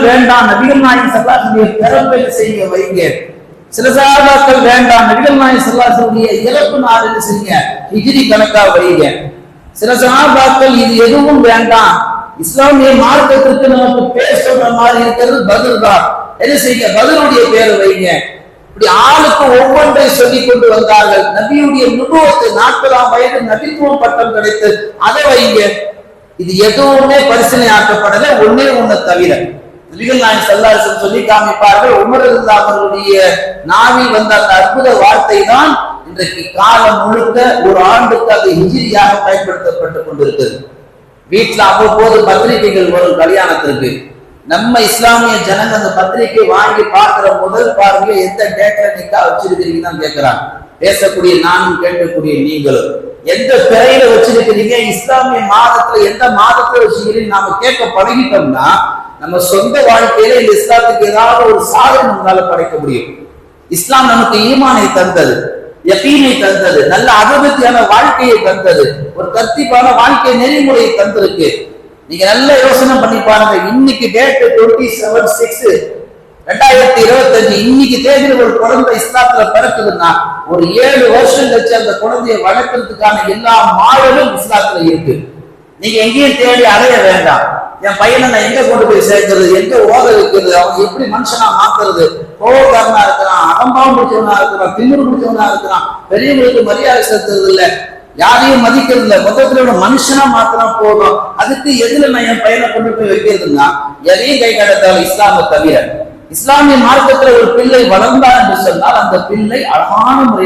சகாபாக்கள் வேண்டாம் நபிகள் நாயகம் சல்லாசுடைய பிறப்பை செய்ய வைங்க. சில சகாபாக்கள் வேண்டாம் நபிகள் நாயகம் சல்லாசுடைய இறப்பு நாள் செய்யுங்க ஹிஜ்ரி கணக்கா வைங்க. சில சகாபாக்கள் இது எதுவும் வேண்டாம். இஸ்லாமிய மார்க்கத்திற்கு நமக்கு பேர் சொல்ற மாதிரி இருக்கிறது பதில் தான். என்ன செய்யுங்க பதிலுடைய பேரை வைங்க. இப்படி ஆளுக்கு ஒவ்வொன்றை சொல்லிக் கொண்டு வந்தார்கள். நபியுடைய நுபுவத்து நாற்பதாம் வயது நபித்துவம் பட்டம் கிடைத்து அதை வைங்க. இது எதுவுமே பரிசீலனை ஆக்கப்படல ஒன்னே ஒண்ணு தவிர. நபிகள் நாயகம் சல்லாசம் சொல்லி காமிப்பார்கள் உமர் அவர்களுடைய நாவி வந்த அந்த அற்புத வார்த்தை தான் இன்றைக்கு காலம் முழுக்க ஒரு ஆண்டுக்கு அது இஞ்சிரியாக பயன்படுத்தப்பட்டு கொண்டிருக்கிறது. வீட்டுல அவ்வப்போது பத்திரிகைகள் வரும் கல்யாணத்திற்கு. நம்ம இஸ்லாமிய ஜனங்க அந்த பத்திரிகை வாங்கி பார்க்கிற முதல் பார்வையில எந்த டேட்ல நிக்கா வச்சிருக்கிறீங்கன்னு தான் கேட்கிறாங்க பேசக்கூடிய நானும் கேட்கக்கூடிய நீங்களும். எந்த பிறையில வச்சிருக்கிறீங்க? இஸ்லாமிய மாதத்துல எந்த மாதத்துல வச்சிருக்கிறீங்க நாம கேட்க பழகிட்டோம்னா நம்ம சொந்த வாழ்க்கையில இந்த இஸ்லாத்துக்கு ஏதாவது ஒரு சாதனை நம்மளால படைக்க முடியும். இஸ்லாம் நமக்கு ஈமானை தந்தது யகீனை தந்தது நல்ல அபிவிருத்தியான வாழ்க்கையை தந்தது ஒரு கத்திப்பான வாழ்க்கை நெறிமுறையை தந்திருக்கு நீங்க நல்ல யோசனை பண்ணி பாருங்க. இன்னைக்கு டேட் டுவெண்ட்டி செவன் சிக்ஸ் ரெண்டாயிரத்தி இருபத்தஞ்சு இன்னைக்கு தேதியில் ஒரு குழந்தை இஸ்லாத்துல பிறக்குதுன்னா ஒரு ஏழு வருஷம் கழிச்சு அந்த குழந்தையை வளர்க்கறதுக்கான எல்லா மாடலும் இஸ்லாத்துல இருக்கு. நீங்க எங்கேயும் தேடி அலைய வேண்டாம். என் பையனை நான் எங்க கொண்டு போய் சேர்க்கிறது? எங்க ஓத வைக்கிறது? அவன் எப்படி மனுஷனா மாத்துறது? கோவக்காரனா இருக்கிறான் அகம்பாவம் பிடிச்சவனா இருக்கிறான் திமிரு பிடிச்சவனா இருக்கிறான். பெரியவங்களுக்கு மரியாதை செலுத்துறது இல்ல யாரையும் மதிக்கிறது இல்ல மொத்தத்துல மனுஷனா மாத்திரம் போதும். அதுக்கு எதுல நான் என் பையனை கொண்டு போய் வைக்கிறதுன்னா எதையும் கை கடத்தாலும் இஸ்லாமை தவிர இஸ்லாமிய மார்க்கத்துல ஒரு பிள்ளை வளர்ந்தா என்று சொன்னால் அந்த பிள்ளை அழகான முறையில்